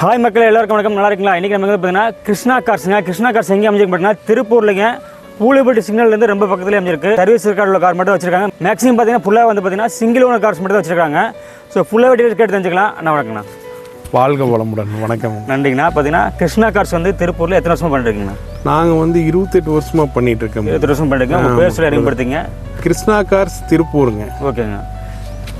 Hi மக்கள் எல்லாருக்கும் வணக்கம். நல்லா இருக்கீங்களா? இன்றைக்கி நம்ம வந்து பார்த்தீங்கன்னா கிருஷ்ணா கார்ஸுங்க கிருஷ்ணா கார்ஸ் எங்கே அமைஞ்சிருக்கு பார்த்தீங்கன்னா திருப்பூர்லங்க. பூலிபட்டி சிக்னல்லேருந்து ரொம்ப பக்கத்துல அமைஞ்சிருக்கு. சர்வீஸ் ரெக்கார்ட் உள்ள கார் மட்டும் வச்சிருக்காங்க. மேக்ஸிமம் பார்த்தீங்கன்னா ஃபுல்லாக வந்து பார்த்தீங்கன்னா சிங்கிள் ஓனர் கார்ஸ் மட்டும் தான் வச்சிருக்காங்க. ஸோ ஃபுல்லாக வெட்டி கேட்டு தெரிஞ்சுக்கலாம். அண்ணா வணக்கங்கண்ணா வாழ்க வளமுடன். வணக்கம். நன்றிங்கண்ணா. பார்த்தீங்கன்னா கிருஷ்ணா கார்ஸ் வந்து திருப்பூரில் எத்தனை வருஷமா பண்ணிருக்கீங்கண்ணா நாங்கள் வந்து இருபத்தெட்டு வருஷமா பண்ணிட்டு இருக்கோம் இருபத்தி வருஷம் பண்ணிருக்கீங்க உங்கள் பேர் சொல்லி அறிமுகப்படுத்திங்க. கிருஷ்ணா கார்ஸ் திருப்பூருங்க. ஓகேங்க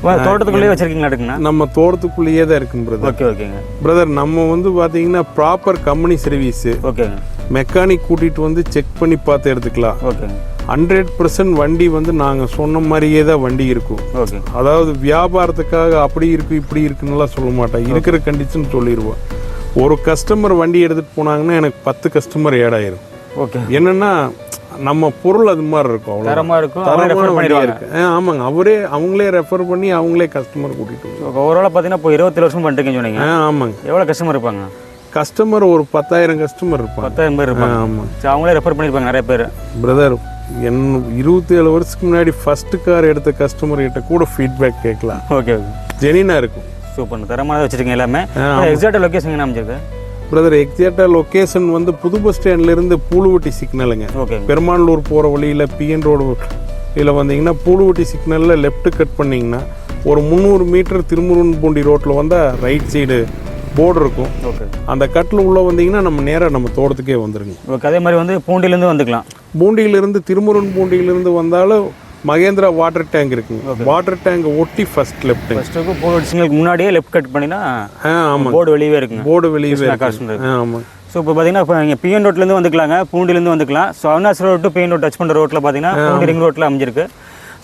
தோட்டத்துக்குள்ளேயே வச்சிருக்கீங்களா நம்ம தோட்டத்துக்குள்ளேயே தான் இருக்கும் பிரதர் ஓகே ஓகேங்க பிரதர் நம்ம வந்து பார்த்தீங்கன்னா ப்ராப்பர் கம்பெனி சர்வீஸு ஓகேங்க மெக்கானிக் கூட்டிகிட்டு வந்து செக் பண்ணி பார்த்து எடுத்துக்கலாம். ஓகேங்க ஹண்ட்ரட் பர்சன்ட் வண்டி வந்து நாங்கள் சொன்ன மாதிரியே தான் வண்டி இருக்கும். ஓகே அதாவது வியாபாரத்துக்காக அப்படி இருக்கு இப்படி இருக்குன்னுலாம் சொல்ல மாட்டேன். இருக்கிற கண்டிஷன் சொல்லிடுவோம் ஒரு கஸ்டமர் வண்டி எடுத்துகிட்டு போனாங்கன்னா எனக்கு பத்து கஸ்டமர் ஏடாயிரும் ஓகே என்னன்னா நம்ம பொருள் அது மாதிரி இருக்கும் அவ்வளோ தரமாக இருக்கும் தரமான ரெஃபர் வண்டியா பண்ணிடுவாங்க இருக்கு. ஆ, ஆமாங்க அவரே அவங்களே ரெஃபர் பண்ணி அவங்களே கஸ்டமர் கூட்டிட்டு வருவாங்க ஓவராலாக பார்த்தீங்கன்னா இப்போ இருபத்தி வருஷம் பண்ணிருக்கீங்கன்னு சொன்னீங்க. ஆமாங்க. எவ்வளோ கஸ்டமர் இருப்பாங்க? கஸ்டமர் ஒரு பத்தாயிரம் கஸ்டமர் இருப்பாங்க. பத்தாயிரம் பேர் இருப்பாங்க. சரி, அவங்களே ரெஃபர் பண்ணியிருப்பாங்க நிறைய பேர். பிரதர் என் இருபத்தி ஏழு வருஷத்துக்கு முன்னாடி ஃபர்ஸ்ட் கார் எடுத்த கஸ்டமர் கிட்ட கூட ஃபீட்பேக் கேட்கலாம் ஓகே ஓகே ஜெனினா இருக்கும். சூப்பர் தரமானதாக வச்சிருக்கீங்க எல்லாமே. ஆ, எக்ஸாக்ட் லொக்கேஷன் என்ன அமைச்சிருக்கு பிரதர் எக்ஸாக்டா லொகேஷன் வந்து புது பஸ் ஸ்டாண்ட்ல இருந்து பூலுவட்டி சிக்னலுங்க பெருமானூர் போகிற வழியில் பிஎன் ரோடு இதில் வந்தீங்கன்னா பூலுவட்டி சிக்னலில் லெஃப்ட் கட் பண்ணிங்கன்னா ஒரு முந்நூறு மீட்டர் திருமுருகன்பூண்டி ரோட்டில் வந்தால் ரைட் சைடு போர்டு இருக்கும். அந்த கட்டில் உள்ளே வந்தீங்கன்னா நம்ம நேராக நம்ம தோட்டத்துக்கே வந்துருங்க. ஓகே அதே மாதிரி வந்து பூண்டிலேருந்து வந்துக்கலாம். பூண்டியிலிருந்து திருமுருகன் பூண்டியிலிருந்து வந்தாலும் மகேந்திரா வாட்டர் டேங்க் இருக்குங்க. வாட்டர் டேங்க் ஒட்டி ஃபர்ஸ்ட் லெஃப்ட்டுங்க ஃபஸ்ட்டுக்கு போர்டு சிங்களுக்கு முன்னாடியே லெஃப்ட் கட் பண்ணினா ஆ ஆமாங்க. போர்டு வெளியவே இருக்குங்க. போர்டு வெளியே காசு ஆ ஆமாங்க. ஸோ இப்போ பார்த்தீங்கன்னா இப்போ நீங்கள் பிஎன் ரோட்லேருந்து வந்துக்கலாங்க. பூண்டிலேருந்து வந்துக்கலாம். So Avinashi road to PN road touch பண்ணுற ரோட்டில் பார்த்தீங்கன்னா ரிங் ரோட்டில் அமைஞ்சிருக்கு.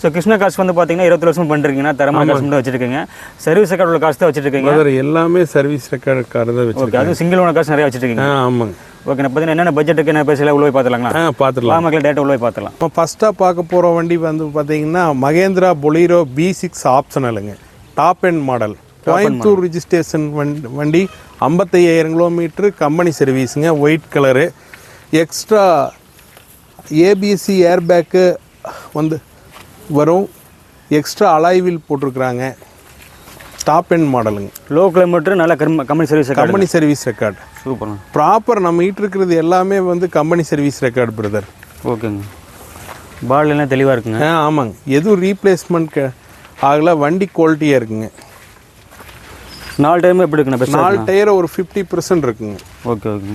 ஸோ கிருஷ்ணா காசு வந்து பார்த்தீங்கன்னா இருபத்தி வருஷம் பண்ணிருக்கீங்கன்னா தரமான காசு மட்டும் வச்சிருக்கீங்க. சர்வீஸ் ரெக்கார்ட் உள்ள காசு தான் வச்சிருக்கீங்க. பிரதர் எல்லாமே சர்வீஸ் ரெக்கார்டு கார் தான் ஓகே வச்சுருக்கேன் அது சிங்கிள் ஓனர் காசு நிறைய வச்சிருக்கீங்க. ஆ ஆமாங்க. ஓகே நான் பார்த்தீங்கன்னா என்னென்ன பட்ஜெட் இருக்கு என்ன பேசல உள்ள போய் பார்த்துலாங்களா ஆ பார்த்துடலாம் மக்கள் டேட்டா உள்ள போய் பார்த்துலாம் இப்போ ஃபஸ்ட்டாக பார்க்க போகிற வண்டி வந்து பார்த்தீங்கன்னா Mahindra Bolero B six ஆப்ஷனலுங்க top end model Coimbatore registration வண்டி வண்டி ஐம்பத்தையாயிரம் kilometre company சர்வீஸுங்க white colour extra ABS airbag வந்து வரும். எக்ஸ்ட்ரா அலாய்வில் போட்டிருக்கிறாங்க. டாப் எண்ட் மாடலுங்க லோ கிலோமீட்டர் நல்ல company service record company service record super proper நம்ம இருக்கிறது எல்லாமே வந்து கம்பெனி சர்வீஸ் ரெக்கார்டு பிரதர் ஓகேங்க. பால் எல்லாம் தெளிவாக இருக்குங்க. ஆ ஆமாங்க. எதுவும் ரீப்ளேஸ்மெண்ட் ஆகல. வண்டி குவாலிட்டியாக இருக்குங்க. நாலு டைம் எப்படி இருக்குண்ணா? நாலு டயர் ஒரு ஃபிஃப்டி பர்சன்ட் இருக்குங்க. ஓகே ஓகே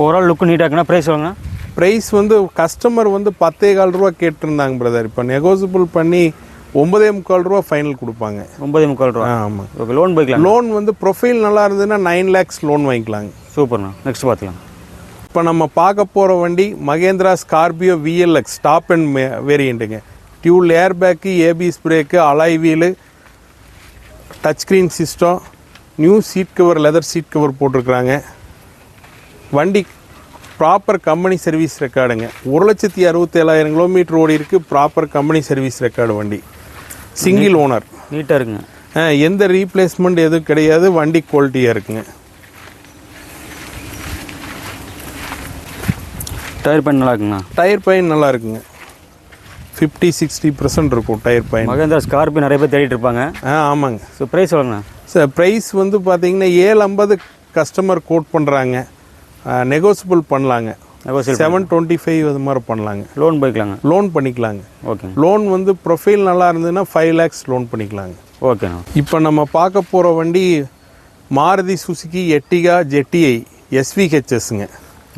ஓவரால் லுக்கு நீட்டாக இருக்குண்ணா? ப்ரைஸ் வாங்க ப்ரைஸ் வந்து கஸ்டமர் வந்து பத்தே கால் ரூபா கேட்டிருந்தாங்க பிரதர் இப்போ நெகோசியபிள் பண்ணி ஒன்பதே முக்கால் ரூபா ஃபைனல் கொடுப்பாங்க. ஒன்பதே முக்கால் ரூபா? ஆ ஆமாங்க ஓகே லோன் போய்க்கலாம் லோன் வந்து ப்ரொஃபைல் நல்லா இருந்ததுன்னா நைன் லேக்ஸ் லோன் வாங்கிக்கலாங்க. சூப்பர்ண்ணா. நெக்ஸ்ட் பார்த்துலாம் இப்போ நம்ம பார்க்க போகிற வண்டி Mahindra Scorpio VLX top end வேரியண்ட்டுங்க dual air bag ABS brake alloy wheel touch screen system new seat cover leather seat cover போட்டிருக்கிறாங்க. வண்டி ப்ராப்பர் கம்பெனி சர்வீஸ் ரெக்கார்டுங்க ஒரு லட்சத்தி அறுபத்தேழாயிரம் கிலோமீட்டர் ஓடி இருக்கு ப்ராப்பர் கம்பெனி சர்வீஸ் ரெக்கார்டு வண்டி. சிங்கிள் ஓனர் நீட்டாக இருக்குங்க. எந்த ரீப்ளேஸ்மெண்ட் எதுவும் கிடையாது வண்டி குவாலிட்டியாக இருக்குங்க. டயர் பேண்ட் நல்லா இருக்குங்கண்ணா டயர் பயன் நல்லா இருக்குங்க. ஃபிஃப்டி சிக்ஸ்டி பர்சன்ட் இருக்கும் டயர் பயன் மகேந்திரா ஸ்கார்பியோ நிறைய பேர் தேடிட்டு இருப்பாங்க. ஆ ஆமாங்க. ஸோ ப்ரைஸ் சொல்லுங்கண்ணா. சார் ப்ரைஸ் வந்து பார்த்தீங்கன்னா ஏழு ஐம்பது கஸ்டமர் கோட் பண்ணுறாங்க நெகோசியபிள் பண்ணலாங்க. செவன் டுவெண்ட்டி ஃபைவ் அது மாதிரி பண்ணலாங்க. லோன் போய்க்கலாங்க? லோன் பண்ணிக்கலாங்க. ஓகேங்க லோன் வந்து ப்ரொஃபைல் நல்லா இருந்ததுன்னா ஃபைவ் லேக்ஸ் லோன் பண்ணிக்கலாங்க. ஓகேண்ணா இப்போ நம்ம பார்க்க போகிற வண்டி மாருதி சுசுகி எட்டிகா ஜெட்டிஐ எஸ்விஹெச்எஸ்ங்க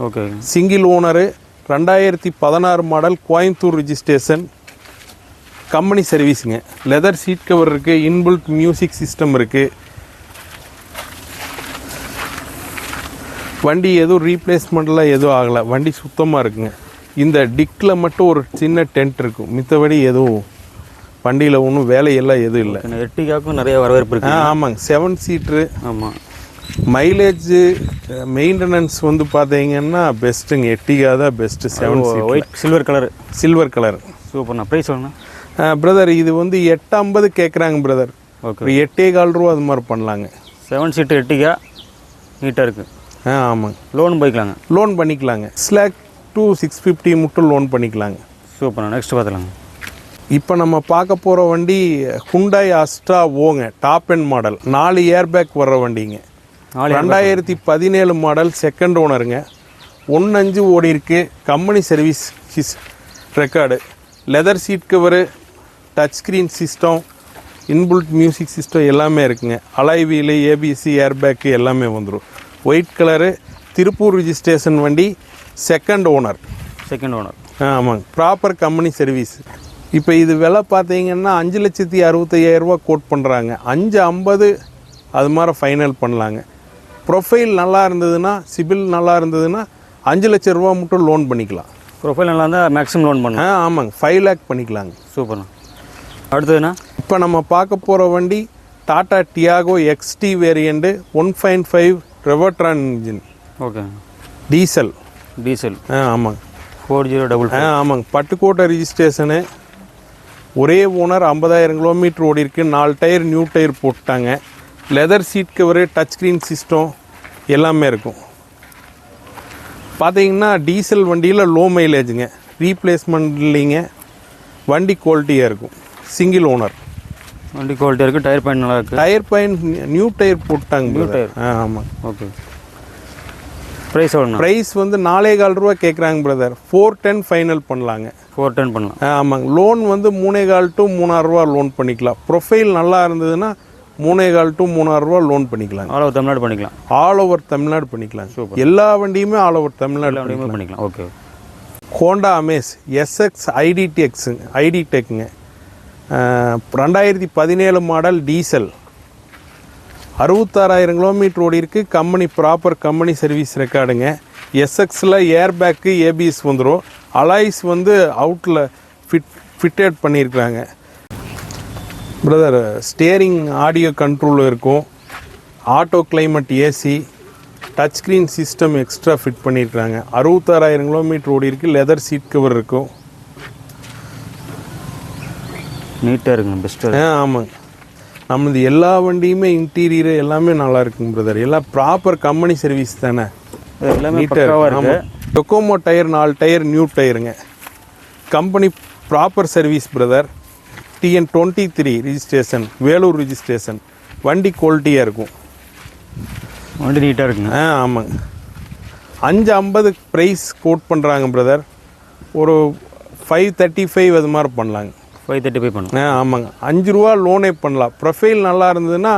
ஓகே சிங்கிள் ஓனரு ரெண்டாயிரத்தி பதினாறு மாடல் கோயம்புத்தூர் ரிஜிஸ்ட்ரேஷன் கம்பெனி சர்வீஸுங்க லெதர் சீட் கவர் இருக்குது இன்பில்ட் மியூசிக் சிஸ்டம் இருக்குது வண்டி எதுவும் ரீப்ளேஸ்மெண்ட்லாம் எதுவும் ஆகலை. வண்டி சுத்தமாக இருக்குங்க. இந்த டிக்கில் மட்டும் ஒரு சின்ன டென்ட் இருக்கும். மித்தபடி எதுவும் வண்டியில் ஒன்றும் வேலையெல்லாம் எதுவும் இல்லை. எட்டிகாக்கும் நிறைய வரவேற்பு இருக்கு ஆமாங்க. செவன் சீட்ரு ஆமாம் மைலேஜ் மெயின்டெனன்ஸ் வந்து பார்த்தீங்கன்னா பெஸ்ட்டுங்க எட்டிகா தான் best seven white silver colour silver colour சூப்பர்ண்ணா. ப்ரைஸ் சொல்லுங்கண்ணா பிரதர் இது வந்து எட்டு ஐம்பது கேட்குறாங்க பிரதர் ஓகே எட்டே கால் ரூபா அது மாதிரி பண்ணலாங்க. செவன் சீட்டு எட்டிகா நீட்டாக இருக்குது ஆ ஆமாங்க லோன் போய்க்கலாங்க லோன் பண்ணிக்கலாங்க. Six lakh two six fifty மட்டும் லோன் பண்ணிக்கலாங்க. சூப்பர்ண்ணா. நெக்ஸ்ட் பார்த்துலாங்க இப்போ நம்ம பார்க்க போகிற வண்டி ஹுண்டாய் அஸ்ட்ரா ஓங்க. டாப் எண்ட் மாடல் நாலு ஏர் பேக் வர்ற வண்டிங்க. ரெண்டாயிரத்தி பதினேழு மாடல் செகண்ட் ஓனருங்க ஒன்று அஞ்சு ஓடி இருக்கு. Company service his record leather seat cover touch screen system inbuilt music system எல்லாமே இருக்குங்க. அலாய் வீலு ஏபிசி ஏர்பேக்கு எல்லாமே வந்துடும் ஒயிட் கலரு திருப்பூர் ரிஜிஸ்ட்ரேஷன் வண்டி செகண்ட் ஓனர் செகண்ட் ஓனர் ஆமாங்க. ப்ராப்பர் கம்பெனி சர்வீஸ் இப்போ இது விலை பார்த்தீங்கன்னா அஞ்சு லட்சத்தி அறுபத்தையாயிரரூபா கோட் பண்ணுறாங்க அஞ்சு ஐம்பது அது மாதிரி ஃபைனல் பண்ணலாங்க. ப்ரொஃபைல் நல்லா இருந்ததுன்னா சிபில் நல்லா இருந்ததுன்னா அஞ்சு லட்ச ரூபா மட்டும் லோன் பண்ணிக்கலாம். ப்ரொஃபைல் நல்லா இருந்தால் மேக்ஸிமம் லோன் ஆ பண்ணலாம் ஆமாங்க. ஃபைவ் லேக் பண்ணிக்கலாங்க. சூப்பர்ண்ணா அடுத்ததுண்ணா இப்போ நம்ம பார்க்க போகிற வண்டி Tata Tiago XT variant one fine five Revotron engine okay. Diesel diesel ஆ ஆமாங்க. ஃபோர் ஜீரோ டபுள் ஆ ஆமாங்க. பட்டுக்கோட்டை ரிஜிஸ்ட்ரேஷனு ஒரே ஓனர் ஐம்பதாயிரம் கிலோமீட்டர் ஓடி இருக்கு. நாலு டயர் நியூ டயர் போட்டாங்க. Leather seat cover touch screen system எல்லாமே இருக்கும். பார்த்தீங்கன்னா டீசல் வண்டியில் லோ மைலேஜுங்க ரீப்ளேஸ்மெண்ட் இல்லைங்க. வண்டி குவாலிட்டியாக இருக்கும். சிங்கிள் ஓனர் வண்டி குவாலிட்டி இருக்குது டயர் பாயிண்ட் நல்லா இருக்குது டயர் பாயிண்ட் நியூ டயர் போட்டாங்க. New brother. ஆ ஆமாம் ஓகே ப்ரைஸ் எவ்வளோண்ணா? ப்ரைஸ் வந்து நாலே கால் ரூபா கேட்குறாங்க பிரதர் ஃபோர் டென் ஃபைனல் பண்ணலாங்க. ஃபோர் டென் பண்ணலாம். ஆ, ஆமாங்க லோன் வந்து மூணே கால் டு மூணாயிரம் ரூபா லோன் பண்ணிக்கலாம். ப்ரொஃபைல் நல்லா இருந்ததுன்னா மூணே கால் டு மூணாயிரம் ரூபா லோன் பண்ணிக்கலாங்க ஆல் ஓவர் தமிழ்நாடு பண்ணிக்கலாம். ஆல் ஓவர் தமிழ்நாடு பண்ணிக்கலாம். எல்லா வண்டியுமே ஆல் ஓவர் தமிழ்நாடு வண்டியுமே பண்ணிக்கலாம். Okay Honda Amaze SX iDTEC ID டெக்குங்க ரெண்டாயிரத்தி பதினேழு மாடல் டீசல். அறுபத்தாறாயிரம் கிலோமீட்டர் ஓடி இருக்குது கம்பெனி ப்ராப்பர் கம்பெனி சர்வீஸ் ரெக்கார்டுங்க. எஸ்எக்ஸில் ஏர் பேக்கு ஏபிஎஸ் வந்துடும் அலாய்ஸ் வந்து அவுட்டில் ஃபிட் ஃபிட்டட் பண்ணியிருக்கிறாங்க. பிரதர் ஸ்டேரிங் ஆடியோ கண்ட்ரோல் இருக்கும். Auto climate AC touch screen system extra fit பண்ணியிருக்கிறாங்க. அறுபத்தாறாயிரம் கிலோமீட்டர் ஓடி இருக்குது லெதர் சீட் கவர் இருக்கும். நீட்டாக இருக்குங்க பெஸ்ட்டாக ஆ ஆமாங்க. நம்மளது எல்லா வண்டியுமே இன்டீரியர் எல்லாமே நல்லா இருக்குங்க பிரதர் எல்லாம் ப்ராப்பர் கம்பெனி சர்வீஸ் தானே. எல்லாமே நீட்டாக பக்காவாக இருக்கு. டொக்கோமோ டயர் நாலு tyre new டயருங்க company proper service brother TN twenty three registration Vellore registration வண்டி குவாலிட்டியாக இருக்கும். வண்டி நீட்டாக இருக்குங்க. ஆ ஆமாங்க. அஞ்சு ஐம்பது ப்ரைஸ் கோட் பண்ணுறாங்க பிரதர் ஒரு ஃபைவ் தேர்ட்டி ஃபைவ் அது மாதிரி பண்ணலாங்க. ஃபைவ் தேர்ட்டி ஃபைவ் பண்ணலாம் ஆ ஆமாங்க. அஞ்சு ரூபா லோனே பண்ணலாம். ப்ரொஃபைல் நல்லா இருந்ததுன்னா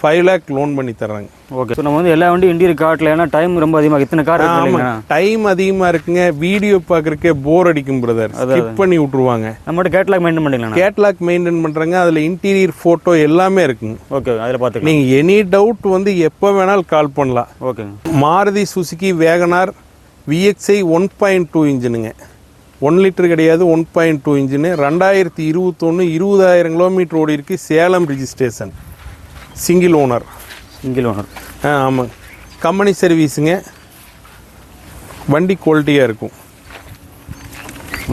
ஃபைவ் லேக் லோன் பண்ணி தர்றாங்க. ஓகே ஸோ நம்ம வந்து எல்லா வண்டியும் இன்டீரியர் காட்டல ஏன்னா டைம் ரொம்ப அதிகமாக இத்தனை கார் இல்லைங்களா? டைம் அதிகமாக இருக்குங்க. வீடியோ பார்க்குறக்கே போர் அடிக்கும் பிரதர் ஸ்கிப் பண்ணி விட்ருவாங்க நம்மகிட்ட கேட்லாக் மெயின்டைன் பண்ணிக்கலாம் கேட்லாக் மெயின்டைன் பண்ணுறாங்க அதில் இன்டீரியர் ஃபோட்டோ எல்லாமே இருக்குங்க. ஓகே அதில் பார்த்துக்கலாம். நீங்கள் எனி டவுட் வந்து எப்போ வேணாலும் கால் பண்ணலாம். ஓகேங்க Maruti Suzuki WagonR VXI one point two இன்ஜினுங்க one litre கிடையாது ஒன் பாயிண்ட் டூ இன்ஜினு. ரெண்டாயிரத்தி இருபத்தொன்று இருபதாயிரம் கிலோமீட்டர் ஓடி இருக்கு Salem registration. Single owner single owner ஆ ஆமாங்க கம்பெனி சர்வீஸுங்க. வண்டி குவாலிட்டியாக இருக்கும்.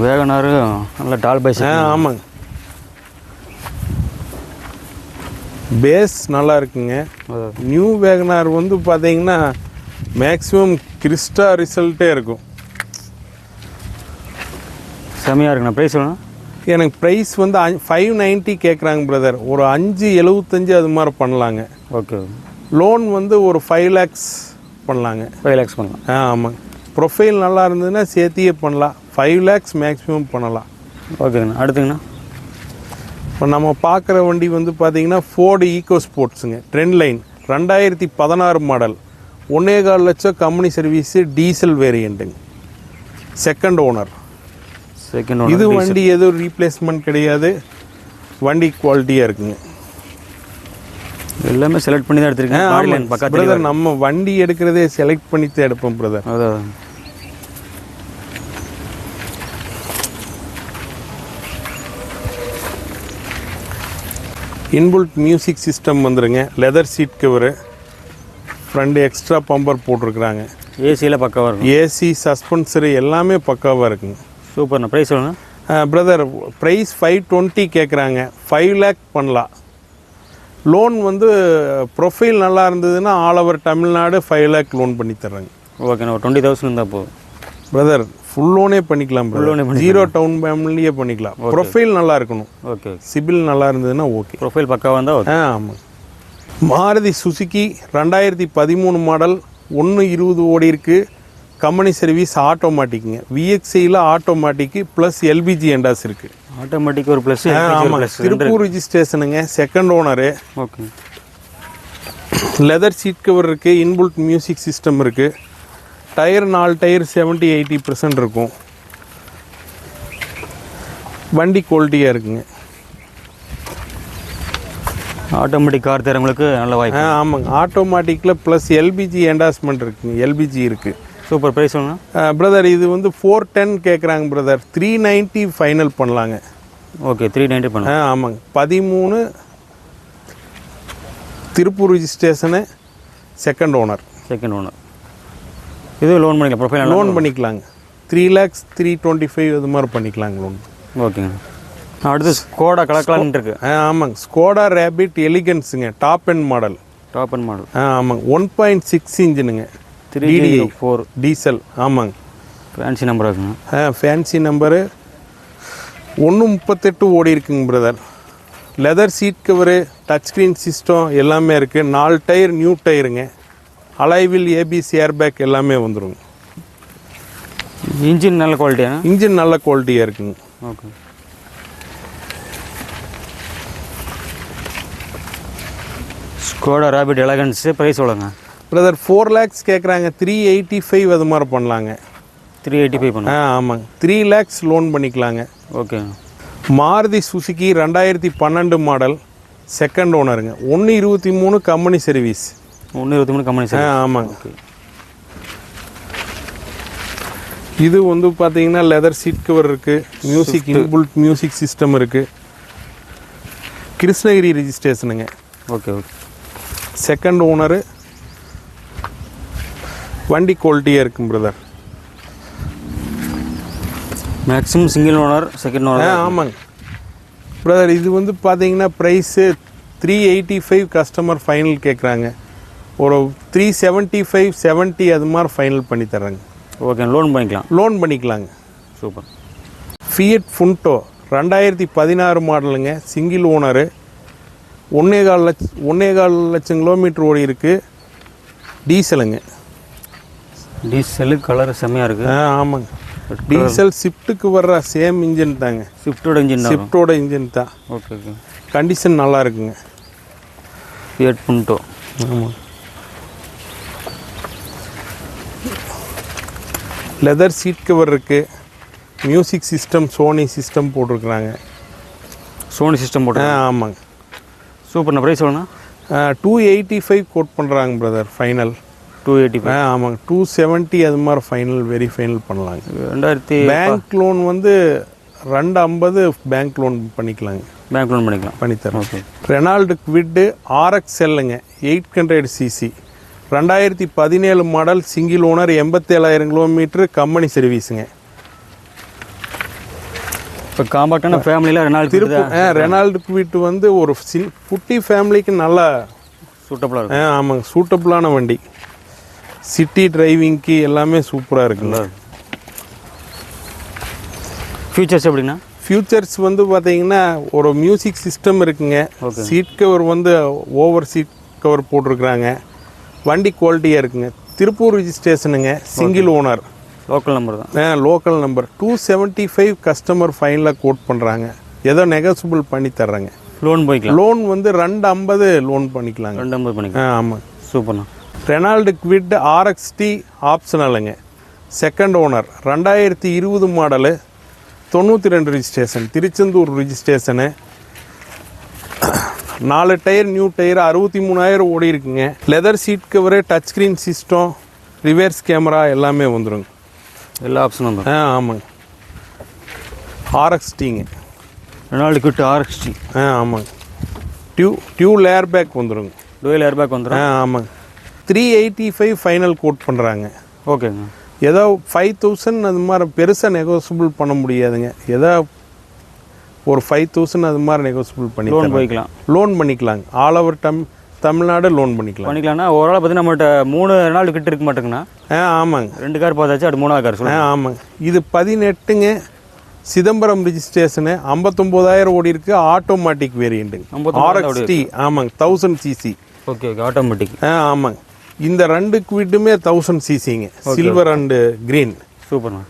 வேகனாரு நல்ல டால் பைஸ் ஆ ஆமாங்க. பேஸ் நல்லா இருக்குங்க. நியூ வேகனார் வந்து பார்த்தீங்கன்னா மேக்ஸிமம் கிறிஸ்டா ரிசல்ட்டே இருக்கும். செமையாக இருக்குண்ணா ப்ரைஸ் வேணும் எனக்கு ப்ரைஸ் வந்து ஃபைவ் நைன்ட்டி கேட்குறாங்க பிரதர் ஒரு அஞ்சு எழுபத்தஞ்சு அது மாதிரி பண்ணலாங்க. ஓகே லோன் வந்து ஒரு ஃபைவ் லேக்ஸ் பண்ணலாங்க. ஃபைவ் லேக்ஸ் பண்ணலாம். ஆ ஆமாங்க ப்ரொஃபைல் நல்லா இருந்ததுன்னா சேர்த்தியே பண்ணலாம். ஃபைவ் லேக்ஸ் மேக்ஸிமம் பண்ணலாம். ஓகேங்கண்ணா அடுத்துங்கண்ணா இப்போ நம்ம பார்க்குற வண்டி வந்து பார்த்தீங்கன்னா ஃபோர்டு ஈகோ ஸ்போர்ட்ஸுங்க ட்ரெண்ட் லைன் ரெண்டாயிரத்தி பதினாறு மாடல் ஒன்னே கால் லட்சம் கம்பெனி சர்வீஸு டீசல் வேரியண்ட்டுங்க செகண்ட் ஓனர் செகண்ட் இது வண்டி எதுவும் ரீப்ளேஸ்மெண்ட் கிடையாது. வண்டி குவாலிட்டியாக இருக்குங்க. எல்லாமே செலக்ட் பண்ணி தான் எடுத்திருக்கேன். பாடி லைன் பிரதர் நம்ம வண்டி எடுக்கிறதே செலக்ட் பண்ணி தான் எடுப்போம் பிரதர் அதான். இன்புல்ட் மியூசிக் சிஸ்டம் வந்துருங்க. Leather seat cover front extra bumper போட்டிருக்கிறாங்க. ஏசியில் பக்காவாக இருக்கும். ஏசி சஸ்பென்சரு எல்லாமே பக்காவாக இருக்குங்க. சூப்பர்ண்ணா ப்ரைஸ் வேணும் பிரதர் ப்ரைஸ் ஃபைவ் டுவெண்ட்டி கேட்குறாங்க ஃபைவ் லேக் பண்ணலாம். லோன் வந்து ப்ரொஃபைல் நல்லா இருந்ததுன்னா all over Tamil Nadu five lakh loan பண்ணி தர்றாங்க. ஓகேண்ணா ஒரு டுவெண்ட்டி தௌசண்ட் இருந்தால் போதும். பிரதர் ஃபுல் லோனே பண்ணிக்கலாம் பிரதர் ஜீரோ டவுன் ஃபேமிலியே பண்ணிக்கலாம். ப்ரொஃபைல் நல்லா இருக்கணும். ஓகே சிபில் நல்லா இருந்ததுன்னா ஓகே ப்ரொஃபைல் பக்காவாக இருந்தால் ஆ ஆமாம் மாருதி சுசுகி ரெண்டாயிரத்தி பதிமூணு மாடல் ஒன்று இருபது ஓடி இருக்கு. கம்பெனி சர்வீஸ் ஆட்டோமேட்டிக்குங்க விஎக்சியில் ஆட்டோமேட்டிக்கு ப்ளஸ் எல்பிஜி எண்டாஸ் இருக்குது ஆட்டோமேட்டிக் ஒரு ப்ளஸ் ஆமாம் Tiruppur ரிஜிஸ்ட்ரேஷனுங்க second owner okay leather seat cover இருக்குது இன்புல்ட் மியூசிக் சிஸ்டம் இருக்குது டயர் நாலு டயர் செவன்ட்டி எயிட்டி பர்சன்ட் இருக்கும். வண்டி குவாலிட்டியாக இருக்குங்க. ஆட்டோமேட்டிக் கார் தரவங்களுக்கு நல்ல வாய்ப்பு. ஆமாங்க. ஆட்டோமேட்டிக்கில் ப்ளஸ் எல்பிஜி என்டாஸ்மெண்ட் இருக்குங்க. எல்பிஜி இருக்குது சூப்பர் ப்ரைஸ் பிரதர் இது வந்து ஃபோர் டென் கேட்குறாங்க பிரதர் த்ரீ நைன்ட்டி ஃபைனல் பண்ணலாங்க. ஓகே த்ரீ நைன்ட்டி ஆ பண்ணலாம் ஆமாங்க. பதிமூணு Tiruppur registration second owner second owner இது லோன் பண்ணிக்கலாம் ப்ரொஃபைல் லோன் பண்ணிக்கலாங்க. Three lakhs three twenty five இது மாதிரி பண்ணிக்கலாங்க லோன் ஓகேங்க. அடுத்து ஸ்கோடா கலக்கலான்னு இருக்கு. ஆ ஆமாங்க. Skoda Rapid எலிகன்ஸுங்க top end model top end model ஆ ஆமாங்க. ஒன் பாயிண்ட் சிக்ஸ் இன்ஜினுங்க த்ரீ DDI. ஃபோர் டீசல் ஆமாங்க. ஃபேன்சி நம்பர் இருக்குங்க. ஆ ஃபேன்சி நம்பரு ஒன்று முப்பத்தெட்டு ஓடி இருக்குங்க brother leather seat cover touch screen system எல்லாமே இருக்குது நாலு டயர் நியூ டயருங்க அலைவில் ஏபிசி ஏர்பேக் எல்லாமே வந்துருங்க. இன்ஜின் நல்ல குவாலிட்டியா இன்ஜின் நல்ல குவாலிட்டியாக இருக்குங்க. Okay Skoda Rapid elegance price சொல்லுங்க பிரதர் ஃபோர் லேக்ஸ் கேட்குறாங்க த்ரீ எயிட்டி ஃபைவ் அது மாதிரி பண்ணலாங்க. த்ரீ எயிட்டி ஃபைவ் ஆ பண்ணுங்க. ஆமாங்க. த்ரீ லேக்ஸ் லோன் பண்ணிக்கலாங்க. ஓகே மாருதி சுசுகி ரெண்டாயிரத்தி பன்னெண்டு மாடல் செகண்ட் ஓனருங்க ஒன்று இருபத்தி மூணு கம்பெனி சர்வீஸ் ஒன்று இருபத்தி மூணு கம்பெனி ஆ சார் ஆமாங்க இது வந்து பார்த்தீங்கன்னா லெதர் சீட் கவர் இருக்குது மியூசிக் இன்புல்ட் மியூசிக் சிஸ்டம் இருக்குது கிருஷ்ணகிரி ரிஜிஸ்ட்ரேஷனுங்க ஓகே ஓகே செகண்ட் ஓனரு வண்டி குவாலிட்டியாக இருக்கும் brother maximum single owner second owner ஆமாங்க. பிரதர் இது வந்து பார்த்தீங்கன்னா price three eighty five customer final கேட்குறாங்க ஒரு த்ரீ செவன்ட்டி ஃபைவ் செவன்ட்டி அது மாதிரி ஃபைனல் பண்ணி தர்றாங்க. ஓகே லோன் பண்ணிக்கலாம். லோன் பண்ணிக்கலாங்க. சூப்பர் ஃபியட் ஃபுண்டோ ரெண்டாயிரத்தி பதினாறு மாடலுங்க சிங்கிள் ஓனரு ஒன்றே கால் லட்ச ஒன்றே கால் லட்சம் கிலோமீட்டர் ஓடி இருக்குது டீசலுங்க டீசலு கலர் செம்மையாக இருக்குது ஆ ஆமாங்க. டீசல் ஷிஃப்ட்டுக்கு வர்ற சேம் இன்ஜின் தாங்க. ஸ்விஃப்டோட இன்ஜின் ஷிஃப்ட்டோட இன்ஜின் தான். Okay okay. கண்டிஷன் நல்லா இருக்குங்க. ஃபியட் புண்டோ ஆமாம் லெதர் சீட் கவர் இருக்குது மியூசிக் சிஸ்டம் சோனி சிஸ்டம் போட்டிருக்குறாங்க. சோனி சிஸ்டம் ஆ போட்டு ஆமாங்க சூப்பர் ப்ரைஸ் சொல்லுங்க டூ எயிட்டி ஃபைவ் கோட் பண்ணுறாங்க பிரதர் ஃபைனல் டூ எயிட்டி ஆ ஆமாங்க. டூ செவன்ட்டி அது மாதிரி ஃபைனல் வெரி ஃபைனல் பண்ணலாங்க. ரெண்டாயிரத்தி பேங்க் லோன் வந்து ரெண்டு ஐம்பது பேங்க் லோன் பண்ணிக்கலாங்க. பேங்க் லோன் பண்ணிக்கலாம். பண்ணித்தரோம் ஓகே ரெனால்டு குவிட்டு ஆர்எக்ஸ் செல்லுங்க எயிட் ஹண்ட்ரட் சிசி ரெண்டாயிரத்தி பதினேழு மாடல் சிங்கிள் ஓனர் எண்பத்தேழாயிரம் கிலோமீட்டர் கம்பெனி சர்வீஸுங்க இப்போ காம்பாக்டான ஃபேமிலியில் ரெனால்டு திருப்பு ரெனால்டு குவிட் வந்து ஒரு சின் குட்டி ஃபேமிலிக்கு நல்லா சூட்டபுளாக ஆ இருக்கும் ஆமாங்க. சூட்டபுளான வண்டி. சிட்டி டிரைவிங்க்கு எல்லாமே சூப்பராக இருக்குங்க. ஃபியூச்சர்ஸ் எப்படின்னா? ஃபியூச்சர்ஸ் வந்து பார்த்தீங்கன்னா ஒரு மியூசிக் சிஸ்டம் இருக்குங்க. சீட் கவர் வந்து ஓவர் சீட் கவர் போட்டிருக்கிறாங்க. வண்டி குவாலிட்டியாக இருக்குங்க. திருப்பூர் ரிஜிஸ்ட்ரேஷனுங்க சிங்கிள் ஓனர் லோக்கல் நம்பர் தான். Local number two seventy five customer ஃபைனில் quote பண்ணுறாங்க ஏதோ நெகோசிபிள் பண்ணி தர்றாங்க. லோன் போய்க்கலாம். லோன் வந்து ரெண்டு ஐம்பது லோன் பண்ணிக்கலாங்க. ரெண்டு ஐம்பது ஆ பண்ணிக்கலாம் ஆமாம் சூப்பர்ண்ணா ரெனால்டு குவிட் ஆர்எக்ஸ்டி ஆப்ஷனலுங்க செகண்ட் ஓனர் ரெண்டாயிரத்தி இருபது மாடலு தொண்ணூற்றி ரெண்டு ரிஜிஸ்ட்ரேஷன் திருச்செந்தூர் ரிஜிஸ்ட்ரேஷனு நாலு டயர் நியூ டயர் அறுபத்தி மூணாயிரம் ஓடி இருக்குங்க. Leather seat cover touch screen system reverse camera எல்லாமே வந்துருங்க. எல்லா ஆப்ஷனும் ஆ ஆமாங்க. ஆர்எக்ஸ்டிங்க ரெனால்டு கிட் ஆர்எக்ஸ்டி ஆ ஆமாங்க. டியூ டியூல் ஏர் பேக் வந்துருங்க. டூயல் ஏர்பேக் ஆ வந்துடும் ஆமாங்க. Three eighty five final quote பண்ணுறாங்க ஓகேங்க. ஏதோ ஃபைவ் தௌசண்ட் அது மாதிரி பெருசாக நெகோசிபிள் பண்ண முடியாதுங்க. ஏதோ ஒரு ஃபைவ் தௌசண்ட் அது மாதிரி நெகோசிபிள் பண்ணி லோன் போய்க்கலாம். லோன் பண்ணிக்கலாங்க. ஆல் ஓவர் டம் தமிழ்நாடு லோன் பண்ணிக்கலாம். பண்ணிக்கலாம்னா ஆள் பார்த்தீங்கன்னா நம்மகிட்ட மூணு ரெனால்டு கிட்ட இருக்க மாட்டேங்கண்ணா. ஆ ஆமாங்க. ரெண்டு கார் பார்த்தாச்சு அது மூணாவது கார் சொல்லுங்கள் ஆமாங்க. இது பதினெட்டுங்க சிதம்பரம் ரிஜிஸ்ட்ரேஷனு ஐம்பத்தொம்போதாயிரம் ஓடி இருக்கு ஆட்டோமேட்டிக் வேரியண்ட்டுங்க 59,000 ஆர்எக்ஸ்டி ஆமாங்க thousand CC okay okay automatic ஆ ஆமாங்க. இந்த ரெண்டு குவிட்டுமே தௌசண்ட் சிசிங்க சில்வர் அண்டு க்ரீன் சூப்பர்ண்ணா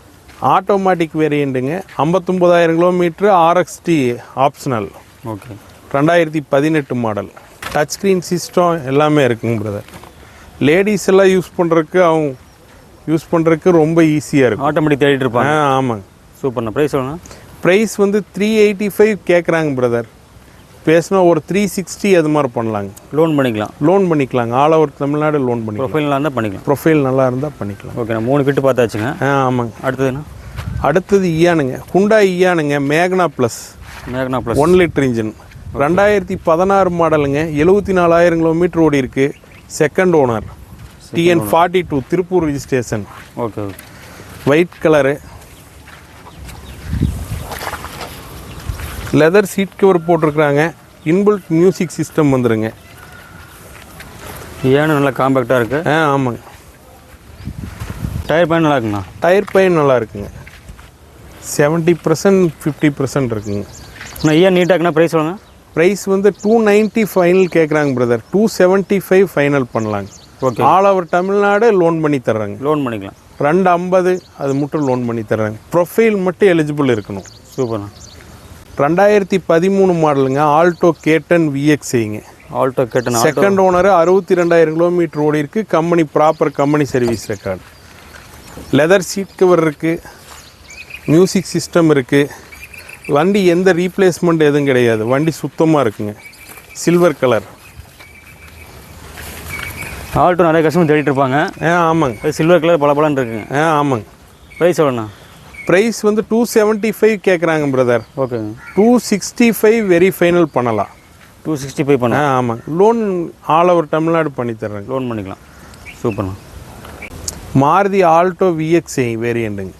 ஆட்டோமேட்டிக் வேரியண்ட்டுங்க ஐம்பத்தொம்போதாயிரம் கிலோமீட்ரு ஆர்எக்ஸ்டி ஆப்ஷனல் ஓகே ரெண்டாயிரத்தி பதினெட்டு மாடல் டச் ஸ்க்ரீன் சிஸ்டம் எல்லாமே இருக்குங்க பிரதர் லேடிஸ் எல்லாம் யூஸ் பண்ணுறதுக்கு அவங்க யூஸ் பண்ணுறதுக்கு ரொம்ப ஈஸியாக இருக்கும். ஆட்டோமேட்டிக் தேடிட்டு ஆ இருப்பாங்க ஆமாங்க சூப்பர்ண்ணா ப்ரைஸ் சொல்லணும் ப்ரைஸ் வந்து த்ரீ எயிட்டி ஃபைவ் கேட்குறாங்க பிரதர் பேசினா ஒரு த்ரீ சிக்ஸ்டி அது மாதிரி பண்ணலாங்க. லோன் பண்ணிக்கலாம். லோன் பண்ணிக்கலாங்க. ஆல் ஓவர் தமிழ்நாடு லோன் பண்ணிக்கலாம். ப்ரொஃபைல் இருந்தால் பண்ணிக்கலாம். ப்ரொஃபைல் நல்லா இருந்தால் பண்ணிக்கலாம். ஓகேண்ணா மூணு கிட்டு பார்த்தாச்சுங்க. ஆ ஆமாங்க. அடுத்ததுண்ணா அடுத்தது இயானுங்க குண்டா இயானுங்க Magna plus Magna plus one litre engine ரெண்டாயிரத்தி பதினாறு மாடலுங்க. எழுபத்தி நாலாயிரம் கிலோமீட்டர் ஓடி இருக்கு. Second owner TN forty two Tiruppur registration okay okay white colour leather seat cover போட்டிருக்கிறாங்க. இன்பில்ட் மியூசிக் சிஸ்டம் வந்துருங்க. ஏன்னு நல்லா காம்பேக்டாக இருக்குது ஆ ஆமாங்க. டயர் பேன் நல்லா இருக்குண்ணா? டயர் பையன் நல்லா இருக்குங்க. செவன்ட்டி பர்சன்ட் ஃபிஃப்டி பர்சன்ட் இருக்குங்க. அண்ணா ஏன் நீட்டாக இருக்குண்ணா? ப்ரைஸ் சொல்லுங்கள் ப்ரைஸ் வந்து டூ நைன்ட்டி ஃபைனல் கேட்குறாங்க brother two seventy five final பண்ணலாங்க. Okay all over Tamil Nadu loan பண்ணி தர்றாங்க. லோன் பண்ணிக்கலாம். ரெண்டு ஐம்பது அது மட்டும் லோன் பண்ணி தர்றாங்க. ப்ரொஃபைல் மட்டும் எலிஜிபிள் இருக்கணும். சூப்பர்ண்ணா ரெண்டாயிரத்தி பதிமூணு மாடலுங்க ஆல்டோ கேட்டன் விஎக்ஸைங்க ஆல்டோ கேட்டுண்ணா செகண்ட் ஓனர் அறுபத்தி ரெண்டாயிரம் கிலோமீட்டர் ஓடி இருக்கு. Company proper company service record leather seat cover இருக்கு. மியூசிக் சிஸ்டம் இருக்கு. வண்டி எந்த ரீப்ளேஸ்மெண்ட் எதுவும் கிடையாது. வண்டி சுத்தமாக இருக்குங்க. சில்வர் கலர் ஆல்டோ நிறைய கஸ்டமர் தேடிட்டு இருப்பாங்க. ஆ ஆமாங்க. சில்வர் கலர் பல பலன்னு இருக்குங்க. ஆ ஆமாங்க. ப்ரைஸ் எவ்வளோண்ணா? ப்ரைஸ் வந்து டூ செவன்ட்டி ஃபைவ் கேட்குறாங்க பிரதர் ஓகேங்க two sixty five very final பண்ணலாம். டூ சிக்ஸ்டி ஃபைவ் பண்ண ஆமாங்க லோன் ஆல் ஓவர் தமிழ்நாடு பண்ணி தர்றேங்க லோன் பண்ணிக்கலாம். சூப்பர்ண்ணா மாருதி ஆல்டோ விஎக்ஸ்ஐ வேரியண்ட்டுங்க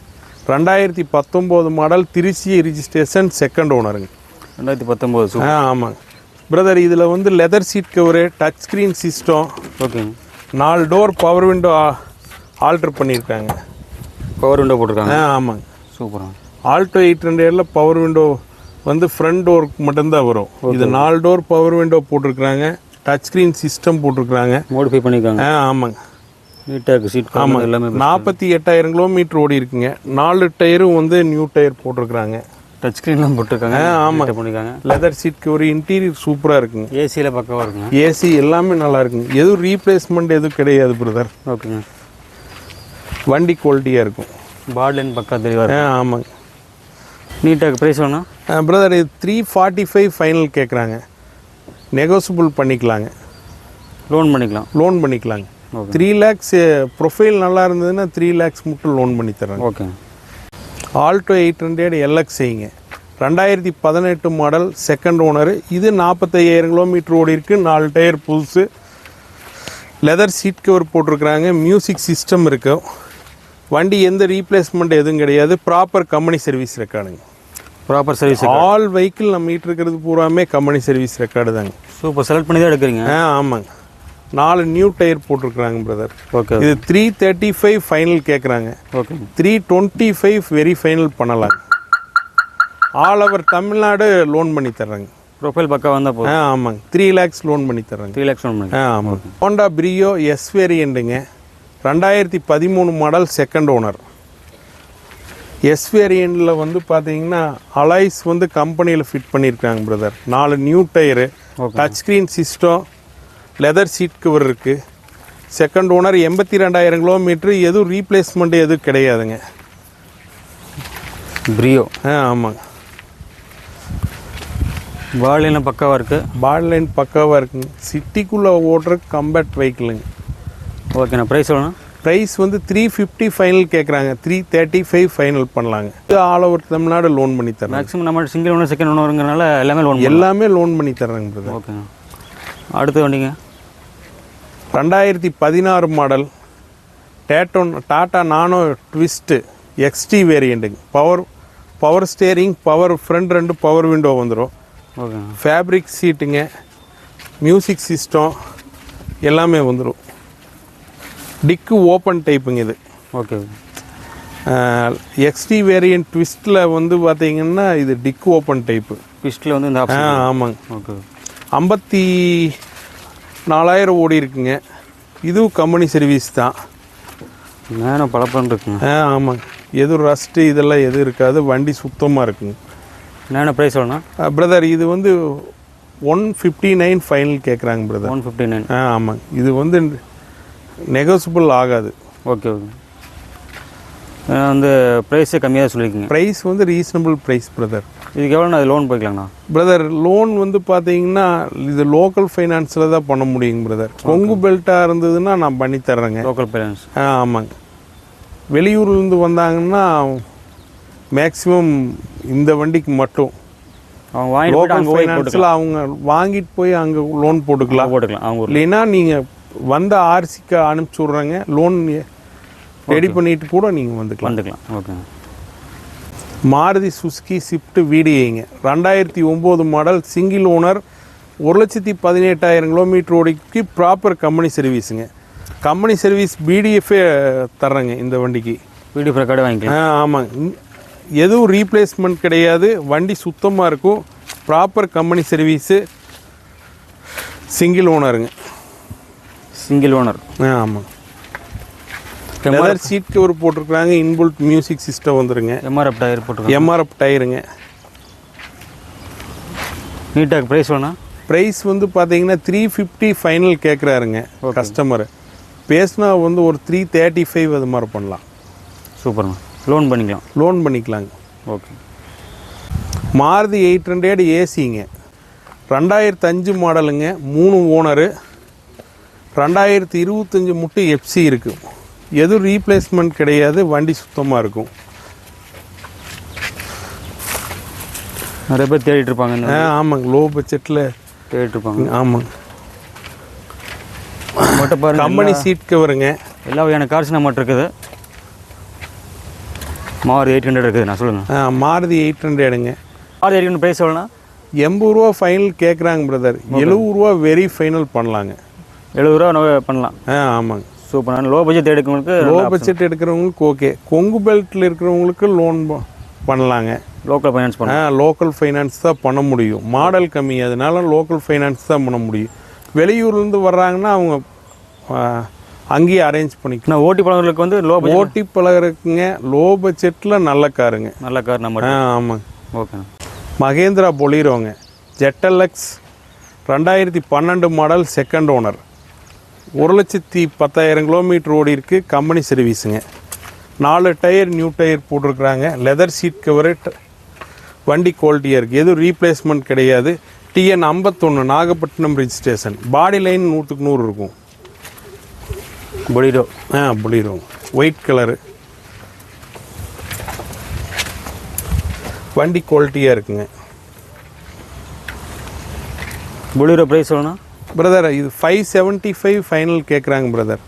ரெண்டாயிரத்தி பத்தொம்போது மாடல் திருச்சி ரிஜிஸ்ட்ரேஷன் செகண்ட் ஓனருங்க ரெண்டாயிரத்தி பத்தொம்போது ஆ ஆமாங்க பிரதர் இதில் வந்து leather seat cover touch screen system ஓகேங்க நாலு டோர் பவர் விண்டோ ஆல்டர் பண்ணியிருக்காங்க பவர் விண்டோ ஆ போட்டிருக்காங்க. ஆமாங்க. சூப்பர்ண்ணா ஆல்டோ எயிட் ஹண்ட்ரடில் பவர் விண்டோ வந்து ஃப்ரண்ட் டோருக்கு மட்டும்தான் வரும். இது நாலு டோர் பவர் விண்டோ போட்டிருக்கிறாங்க. டச் ஸ்க்ரீன் சிஸ்டம் போட்டிருக்கிறாங்க. மோடிஃபை பண்ணியிருக்காங்க ஆ ஆமாங்க. நீட்டாக சீட் கவர் எல்லாமே நாற்பத்தி எட்டாயிரம் கிலோமீட்டர் ஓடி இருக்குங்க. நாலு டயரும் வந்து நியூ டயர் போட்டிருக்கிறாங்க. டச் ஸ்க்ரீன்லாம் போட்டிருக்காங்க. ஆமாம். பண்ணியிருக்காங்க லெதர் சீட் கவர் இன்டீரியர் சூப்பராக இருக்குங்க. ஏசியில் பக்கவாக இருக்குங்க? ஏசி எல்லாமே நல்லா இருக்குங்க. எதுவும் ரீப்ளேஸ்மெண்ட் எதுவும் கிடையாது பிரதர் ஓகேங்க வண்டி குவாலிட்டியாக இருக்கும். பாட்லைன் பக்கா தெளிவாக ஆ ஆமாங்க நீட்டாக ப்ரைஸ் வேணும் பிரதர் இது த்ரீ ஃபார்ட்டி ஃபைவ் ஃபைனல் கேட்குறாங்க நெகோசிபிள் பண்ணிக்கலாங்க. லோன் பண்ணிக்கலாம். லோன் பண்ணிக்கலாங்க. ஓகே த்ரீ லேக்ஸ் ப்ரொஃபைல் நல்லா இருந்ததுன்னா த்ரீ லேக்ஸ் மட்டும் லோன் பண்ணி தர்றாங்க. ஓகேங்க ஆல்டோ எயிட் ஹண்ட்ரட் எல்எக்ஸ்ஐங்க ரெண்டாயிரத்தி பதினெட்டு மாடல் செகண்ட் ஓனர் இது நாற்பத்தையாயிரம் கிலோமீட்டர் ஓடி இருக்கு. நாலு டயர் புதுசு லெதர் சீட் கவர் போட்டிருக்கிறாங்க. மியூசிக் சிஸ்டம் இருக்கு. வண்டி எந்த ரீப்ளேஸ்மெண்ட் எதுவும் கிடையாது. ப்ராப்பர் கம்பெனி சர்வீஸ் ரெக்கார்டுங்க ப்ராப்பர் சர்வீஸ் ஆல் வெஹிக்கிள் நம்ம மீட் இருக்கிறது பூராமே கம்பெனி சர்வீஸ் ரெக்கார்டு தாங்க. சூப்பர் செலக்ட் பண்ணி தான் எடுக்கிறீங்க? ஆ ஆமாங்க. நாலு நியூ டயர் போட்டிருக்கிறாங்க பிரதர் ஓகே இது த்ரீ தேர்ட்டி ஃபைவ் ஃபைனல் கேட்குறாங்க ஓகேங்க three twenty five very final பண்ணலாம் ஆல் ஓவர் தமிழ்நாடு லோன் பண்ணி தர்றாங்க. ப்ரொஃபைல் பக்கா வந்தால் ஆ போதும் ஆமாங்க. த்ரீ லேக்ஸ் லோன் பண்ணி தர்றாங்க. த்ரீ லேக்ஸ் லோன் ஆ பண்ணிக்கலாம் ஆமாங்க. ஹோண்டா பிரியோ எஸ் வேரியண்ட்டுங்க ரெண்டாயிரத்தி பதிமூணு மாடல் செகண்ட் ஓனர் எஸ் வேரியண்ட்டில் வந்து பார்த்தீங்கன்னா அலாய்ஸ் வந்து கம்பெனியில் ஃபிட் பண்ணியிருக்காங்க பிரதர் நாலு new tyre touch screen system leather seat cover இருக்குது செகண்ட் ஓனர் எண்பத்தி ரெண்டாயிரம் கிலோமீட்ரு எதுவும் ரீப்ளேஸ்மெண்ட் எதுவும் கிடையாதுங்க. ப்ரியோ ஆ ஆமாங்க. பாட்லைன்லாம் பக்காவாக இருக்குது பாடி லைன் பக்காவாக இருக்குங்க. சிட்டிக்குள்ளே ஓடுற கம்பேட் வெஹிக்கிளுங்க ஓகேண்ணா ப்ரைஸ் சொல்லணும் ப்ரைஸ் வந்து த்ரீ ஃபிஃப்டி ஃபைனல் கேட்குறாங்க த்ரீ தேர்ட்டி ஃபைவ் ஃபைனல் பண்ணலாங்க. இது ஆல் ஓவர் தமிழ்நாடு லோன் பண்ணி தரேன் மேக்ஸிமம் நம்ம சிங்கிள் ஒன்று செகண்ட் ஒன்றுங்கிறனால எல்லாமே லோன் எல்லாமே லோன் பண்ணி தர்றேங்க பிரதர் ஓகேங்க அடுத்து வண்டிங்க. ரெண்டாயிரத்தி பதினாறு மாடல் டேட்டோன் tata Nano twist XT வேரியண்ட்டுங்க power power steering power front ரெண்டு பவர் விண்டோ வந்துடும் ஓகேங்க ஃபேப்ரிக் சீட்டுங்க மியூசிக் சிஸ்டம் எல்லாமே வந்துடும் டிக்கு ஓப்பன் டைப்புங்க இது. ஓகே எக்ஸ்டி வேரியன்ட் ட்விஸ்ட்டில் வந்து பார்த்தீங்கன்னா இது டிக் ஓப்பன் டைப்பு பிஸ்டில் வந்து இந்த ஆ ஆமாங்க. ஓகே ஐம்பத்தி நாலாயிரம் ஓடி இருக்குங்க. இதுவும் கம்பெனி சர்வீஸ் தான். நேரம் பழப்பம் இருக்குங்க. ஆ ஆமாங்க. எதுவும் ரஸ்ட்டு இதெல்லாம் எதுவும் இருக்காது. வண்டி சுத்தமாக இருக்குங்க. நேரம் ப்ரைஸ் சொல்லணும் பிரதர் இது வந்து ஒன் ஃபிஃப்டி நைன் ஃபைனல் கேட்குறாங்க பிரதர் ஒன் ஃபிஃப்டி நைன் ஆ ஆமாங்க. இது வந்து நெகோசியபிள் ஆகாது. ஓகே ஓகே வந்து ப்ரைஸே கம்மியாக சொல்லியிருக்கீங்க ப்ரைஸ் வந்து ரீசனபிள் ப்ரைஸ் பிரதர் இதுக்கு எவ்வளோ அது லோன் போய்க்கலாங்கண்ணா பிரதர் லோன் வந்து பார்த்தீங்கன்னா இது லோக்கல் ஃபைனான்ஸில் தான் பண்ண முடியுங்க பிரதர் கொங்கு பெல்ட்டாக இருந்ததுன்னா நான் பண்ணி தர்றேங்க. லோக்கல் பேரண்ட்ஸ் ஆ ஆமாங்க. வெளியூர்லேருந்து வந்தாங்கன்னா மேக்ஸிமம் இந்த வண்டிக்கு மட்டும். அவங்க லோக்கல் ஃபைனான்ஸில் அவங்க வாங்கிட்டு போய் அங்கே லோன் போட்டுக்கலாம். போட்டுக்கலாம் அவங்க இல்லைன்னா நீங்கள் வந்த ஆர்சிக்கு அனுப்பிச்சி விட்றாங்க. லோன் ரெடி பண்ணிட்டு கூட நீங்கள் வந்துக்கலாம். வந்துக்கலாம். ஓகேங்க மாருதி சுசுகி ஸ்விஃப்ட் வீடிஐங்க ரெண்டாயிரத்தி ஒம்பது மாடல் சிங்கிள் ஓனர் ஒரு லட்சத்தி பதினெட்டாயிரம் கிலோமீட்டர் ஓடிக்கு ப்ராப்பர் கம்பெனி சர்வீஸுங்க கம்பெனி சர்வீஸ் பிடிஎஃபே தர்றேங்க இந்த வண்டிக்கு. வீடியோ ரெக்கார்டு வாங்கிக்கலாம். ஆ ஆமாங்க. எதுவும் ரீப்ளேஸ்மெண்ட் கிடையாது. வண்டி சுத்தமாக இருக்கும். ப்ராப்பர் கம்பெனி சர்வீஸு சிங்கிள் ஓனருங்க சிங்கிள் ஓனர் ஆ ஆமாங்க லெதர் சீட் கவர் போட்டிருக்காங்க இன்புல்ட் மியூசிக் சிஸ்டம் வந்துருங்க. எம்ஆர்எஃப் டயர் போட்டுருக்கோம் எம்ஆர்எஃப் டயருங்க நீட்டாக ப்ரைஸ் வேணும் ப்ரைஸ் வந்து பார்த்தீங்கன்னா த்ரீ ஃபிஃப்டி ஃபைனல் கேட்குறாருங்க கஸ்டமர் பேசினா வந்து ஒரு த்ரீ தேர்ட்டி ஃபைவ் அது மாதிரி பண்ணலாம். சூப்பர்ண்ணா லோன் பண்ணிக்கலாம். லோன் பண்ணிக்கலாங்க. ஓகே மாருதி எயிட் ஹண்ட்ரட் ஏசிங்க ரெண்டாயிரத்து அஞ்சு மாடலுங்க மூணு ஓனரு ரெண்டாயிரத்தி இருபத்தஞ்சி மட்டும் எஃப்சி இருக்குது எதுவும் ரீப்ளேஸ்மெண்ட் கிடையாது வண்டி சுத்தமாக இருக்கும். நிறைய பேர் தேடிட்டு இருப்பாங்க ஆ ஆமாங்க. லோ பட்ஜெட்டில் தேடிட்டு இருப்பாங்க. ஆமாங்க. மட்டும் பாருங்க கம்பெனி சீட் கவருங்க எல்லா வகையான கார்ஸ் நம்மகிட்ட இருக்குது. மாறு எயிட் ஹண்ட்ரட் இருக்குது நான் சொல்லுங்கள் மாருதி எயிட் ஹண்ட்ரடுங்க மாறு எயிட் ஹண்ட்ரட் ப்ரைஸ் எவ்வளோண்ணா எண்பது ரூபா ஃபைனல் கேட்குறாங்க பிரதர் எழுபது ரூபா வெரி ஃபைனல் பண்ணலாங்க. எழுபது ரூபா பண்ணலாம். ஆ ஆமாங்க. சூப்பர் லோ பட்ஜெட் எடுக்கவங்களுக்கு லோ பட்ஜெட் எடுக்கிறவங்களுக்கு ஓகே கொங்கு பெல்ட்டில் இருக்கிறவங்களுக்கு லோன் பண்ணலாங்க. லோக்கல் ஃபைனான்ஸ் ஆ பண்ணலாம். லோக்கல் ஃபைனான்ஸ் தான் பண்ண முடியும். மாடல் கம்மி அதனால லோக்கல் ஃபைனான்ஸ் தான் பண்ண முடியும். வெளியூர்லேருந்து வர்றாங்கன்னா அவங்க அங்கேயே அரேஞ்ச் பண்ணிக்கலாம். நான் ஓட்டி பழங்களுக்கு வந்து லோ ஓட்டி பழகிறதுக்குங்க லோ பட்ஜெட்டில் நல்ல காருங்க. நல்ல கார் நம்ம ஆ ஆமாங்க. ஓகே மகேந்திரா பொலிரோங்க. ஜெட்டலக்ஸ் ரெண்டாயிரத்தி பன்னெண்டு மாடல் செகண்ட் ஓனர் ஒரு லட்சத்தி பத்தாயிரம் கிலோமீட்டர் ஓடி இருக்கு கம்பெனி சர்வீஸுங்க நாலு டயர் நியூ டயர் போட்டிருக்கிறாங்க. லெதர் சீட் கவரு வண்டி குவாலிட்டியாக இருக்குது எதுவும் ரீப்ளேஸ்மெண்ட் கிடையாது. டிஎன் ஐம்பத்தொன்று நாகப்பட்டினம் ரிஜிஸ்ட்ரேஷன். பாடி லைன் நூற்றுக்கு நூறு இருக்கும். பொலிடோ. ஆ பொலிரோ ஒயிட் கலரு. வண்டி குவாலிட்டியாக இருக்குங்க. பொலிரோ ப்ரைஸ் எவ்வளோண்ணா? பிரதர் இது ஃபைவ் செவன்ட்டி ஃபைவ் ஃபைனல் கேட்குறாங்க பிரதர்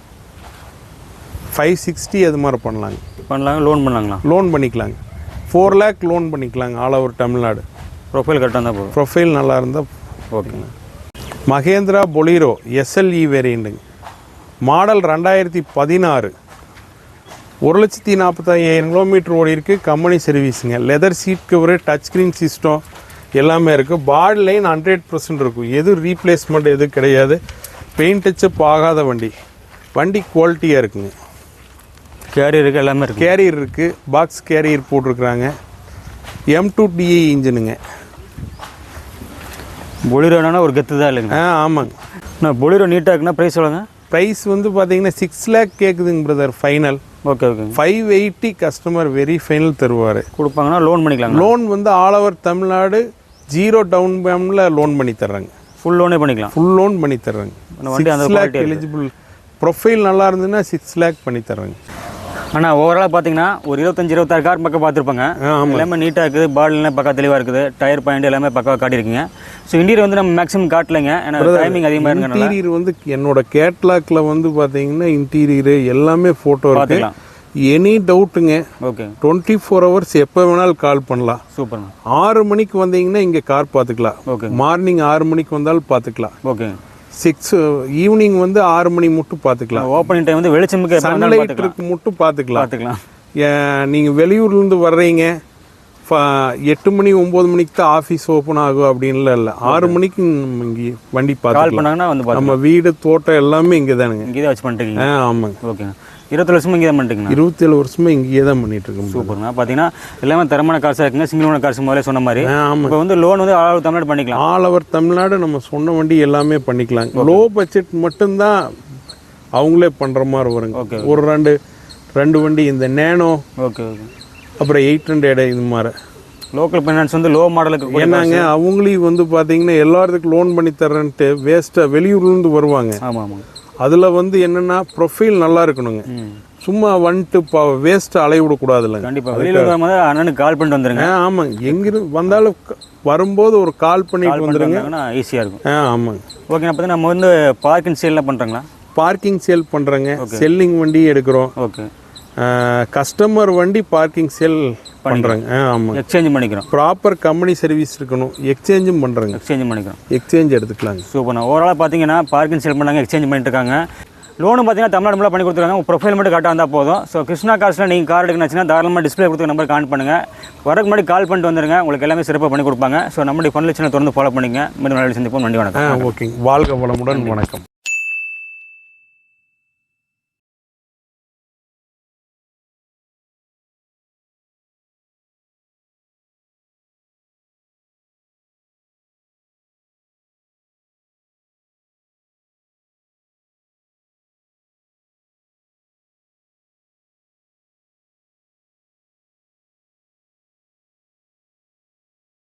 ஃபைவ் சிக்ஸ்டி அது மாதிரி பண்ணலாங்க. பண்ணலாங்க லோன் பண்ணலாங்களா? லோன் பண்ணிக்கலாங்க. ஃபோர் லேக் லோன் பண்ணிக்கலாங்க ஆல் ஓவர் தமிழ்நாடு. ப்ரொஃபைல் கரெக்டாக இருந்தால் போதும். ப்ரொஃபைல் நல்லா இருந்தால் ஓகேங்க மகேந்திரா பொலீரோ எஸ்எல்இ வேரியண்ட்டுங்க மாடல் ரெண்டாயிரத்தி பதினாறு. ஒரு லட்சத்தி நாற்பத்தாயிரம் கிலோமீட்டர் ஓடி இருக்கு company சர்வீஸுங்க leather seat cover touch screen system எல்லாமே இருக்குது பாடி லைன் ஹண்ட்ரட் பர்சன்ட் இருக்கும். எதுவும் ரீப்ளேஸ்மெண்ட் எதுவும் கிடையாது. பெயிண்ட் டச்சப் ஆகாத வண்டி. வண்டி குவாலிட்டியாக இருக்குங்க. கேரியர் இருக்குது எல்லாமே இருக்குது கேரியர் இருக்குது பாக்ஸ் கேரியர் போட்டிருக்கிறாங்க. எம் டூ டிஐ இன்ஜினுங்க. பொலிரோ என்னன்னா ஒரு கெத்து தான் இல்லைங்க. ஆ ஆமாங்க. நான் பொலிரோ நீட்டாக இருக்குன்னா ப்ரைஸ் சொல்லுங்க. ப்ரைஸ் வந்து பார்த்தீங்கன்னா சிக்ஸ் லேக் கேட்குதுங்க பிரதர் ஃபைனல் ஓகே ஓகேங்க five eighty customer very final தருவார். கொடுப்பாங்கன்னா லோன் பண்ணிக்கலாங்க லோன் வந்து all over Tamil Nadu zero down fame loan பண்ணி தர்றாங்க ஃபுல் லோனே பண்ணிக்கலாம். ஃபுல் லோன் பண்ணி தர்றாங்க அந்த வண்டி அந்த சிக்ஸ் லேக் எலிஜிபிள் ப்ரொஃபைல் நல்லா இருந்ததுன்னா சிக்ஸ் லேக் பண்ணி தர்றாங்க ஆனால் ஓவராலாக பார்த்தீங்கன்னா ஒரு இருபத்தஞ்சு இருபத்தாறு கார் பக்கம் பார்த்துருப்பாங்க எல்லாமே நீட்டாக இருக்குது. பாடிலாம் பக்கா தெளிவாக இருக்குது. டயர் பாயிண்ட் எல்லாமே பக்காவாக காட்டியிருக்கீங்க. ஸோ இன்டீரியர் வந்து நம்ம மேக்ஸிமம் காட்டலைங்க. ஏன்னா டைமிங் அதிகமாக இருக்கனால. இன்டீரியர் வந்து என்னோட கேட்லாக்ல வந்து பார்த்தீங்கன்னா இன்டீரியரு எல்லாமே ஃபோட்டோ இருக்கு. பார்த்துக்கலாம் எனி டவுட்டுங்க ஓகே டுவெண்ட்டி ஃபோர் ஹவர்ஸ் எப்போ வேணாலும் கால் பண்ணலாம். சூப்பர்ண்ணா ஆறு மணிக்கு வந்தீங்கன்னா இங்கே கார் பார்த்துக்கலாம். ஓகே மார்னிங் ஆறு மணிக்கு வந்தாலும் பார்த்துக்கலாம். ஓகே சிக்ஸ் ஈவினிங் வந்து ஆறு மணி மட்டும் பார்த்துக்கலாம். ஓப்பனிங் டைம் வந்து வெளிச்சமுக்கு எப்போ வேணாலும் சன்லைட் பார்த்துக்கலாம். இருக்கு மட்டும் பார்த்துக்கலாம். பார்த்துக்கலாம். ஏன், நீங்க வெளியூர்லேருந்து வர்றீங்க எட்டு மணி ஒம்பது மணிக்கு தான் ஆஃபீஸ் ஓப்பன் ஆகும் அப்படின்லாம் இல்லை. ஆறு மணிக்கு இங்கே வண்டி பார்த்து நம்ம வீடு தோட்டம் எல்லாமே இங்கே தானுங்க இங்கே வச்சு பண்ணிட்டீங்க ஆ ஆமாங்க. ஓகேங்க இருபத்தி வருஷமா இங்கே தான் பண்ணிட்டீங்கண்ணா இருபத்தேழு வருஷமா இங்கேயே தான் பண்ணிட்டு இருக்கோம் சூப்பர்ண்ணா பார்த்தீங்கன்னா எல்லாமே தரமான காசாக இருக்குங்க சிங்கிள் ஓனர் காசு முதல்ல சொன்ன மாதிரி. இப்போ வந்து லோன் வந்து ஆள் தமிழ்நாடு பண்ணிக்கலாம். ஆல் ஓவர் தமிழ்நாடு நம்ம சொன்ன வண்டி எல்லாமே பண்ணிக்கலாம். லோ பட்ஜெட் மட்டும்தான் அவங்களே பண்ணுற மாதிரி வருங்க. Okay. ஒரு ரெண்டு ரெண்டு வண்டி இந்த நேனோ ஓகே ஓகே அப்புறம் எயிட் ஹண்ட்ரட் இது மாதிரி. லோக்கல் ஃபைனான்ஸ் வந்து லோ மாடலுக்கு கூட ஏன்னாங்க அவங்களையும் வந்து பார்த்தீங்கன்னா எல்லாத்துக்கும் லோன் பண்ணி தரேன்ட்டு வேஸ்ட்டாக வெளியூர்லேருந்து வருவாங்க. ஆமாம் ஆமாங்க அதில் வந்து என்னென்னா ப்ரொஃபைல் நல்லா இருக்கணுங்க. சும்மா வந்துட்டு பா வேஸ்ட்டு அலைய விடக்கூடாதுல்லைங்க. கண்டிப்பாக வெளியில் அண்ணனுக்கு கால் பண்ணிட்டு வந்துருங்க. ஆ ஆமாங்க. எங்கிருந்து வந்தாலும் வரும்போது ஒரு கால் பண்ணிட்டு வந்துருங்க. ஈஸியாக இருக்கும். ஆ ஆமாங்க. ஓகே பார்த்தீங்கன்னா நம்ம வந்து பார்க்கிங் சேல்லாம் பண்ணுறோங்களா பார்க்கிங் சேல் பண்ணுறேங்க செல்லிங் வண்டி எடுக்கிறோம். ஓகே கஸ்டமர் வண்டி பார்க்கிங் சேல் பண்ணுறாங்க ஆ ஆமாங்க எக்ஸ்சேஞ்ச் பண்ணிக்கிறோம். ப்ராப்பர் கம்பெனி சர்வீஸ் இருக்கணும். எக்ஸ்சேஞ்சும் பண்ணுறேங்க எக்ஸ்சேஞ்ச் பண்ணிக்கிறோம். எக்ஸ்சேஞ்ச் எடுத்துக்கலாங்க. சூப்பர்ண்ணா ஓவராலாக பார்த்தீங்கன்னா பார்க்கிங் சேல் பண்ணாங்க எக்ஸ்சேஞ்ச் பண்ணிட்டு இருக்காங்க. லோனும் பார்த்தீங்கன்னா தமிழ்நாடு பண்ணி கொடுத்துருக்காங்க. உங்கள் ப்ரொஃபைல் மட்டும் கரெக்டாக இருந்தால் போதும். ஸோ கிருஷ்ணா காசில் நீங்கள் கார் எடுக்கணுச்சுன்னா தாராளமாக டிஸ்பிளே கொடுத்து நம்பர் கான் பண்ணுங்கள் வரக்கு முன்னாடி கால் பண்ணிட்டு வந்துருங்க. உங்களுக்கு எல்லாமே சிறப்பாக பண்ணி கொடுப்பாங்க. ஸோ நம்மளுடைய ஃபோன் லட்சணை தொடர்ந்து ஃபாலோ பண்ணிங்க மீண்டும் நாளைக்கு சந்திப்போம். நன்றி வணக்கம். ஓகேங்க. வாழ்க வளமுடன். வணக்கம்.